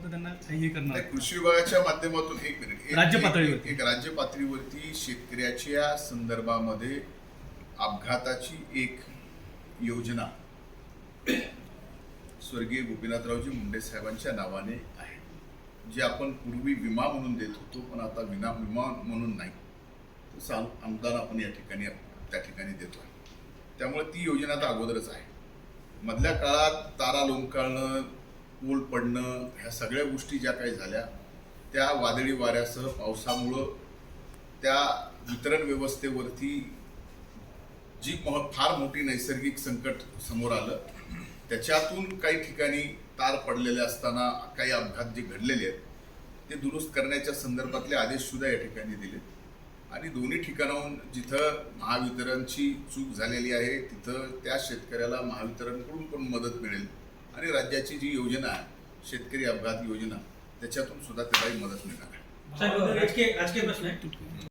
माध्यमातून त्यांना हे करणार. कृषी विभागाच्या माध्यमातून एक मिनिट राज्य पातळीवरती. एक राज्य पातळीवरती शेतकऱ्याच्या संदर्भामध्ये अपघाताची एक योजना स्वर्गीय गोपीनाथरावजी मुंडे साहेबांच्या नावाने आहे. जे आपण पूर्वी विमा म्हणून देत होतो पण आता विना विमा म्हणून नाही. तसं अनु- अनुदान आपण या ठिकाणी त्या ठिकाणी देतोय. त्यामुळे ती योजना आता अगोदरच आहे. मधल्या काळात तारा लोंबकाळणं पूल पडणं ह्या सगळ्या गोष्टी ज्या काही झाल्या त्या वादळी वाऱ्यासह पावसामुळं त्या वितरण व्यवस्थेवरती जी मह फार मोठी नैसर्गिक संकट समोर आलं त्याच्यातून काही ठिकाणी तार पडलेले असताना काही अपघात जे घडलेले आहेत ते दुरुस्त करण्याच्या संदर्भातले आदेश सुद्धा या ठिकाणी दिले आणि दोन्ही ठिकाणाहून जिथं महावितरणची चूक झालेली आहे तिथं त्या शेतकऱ्याला महावितरणकडून पण मदत मिळेल. आणि राज्याची जी योजना आहे शेतकरी अपघात योजना त्याच्यातून सुद्धा त्यालाही मदत मिळणार आहे. राजकीय राजकीय प्रश्न आहे.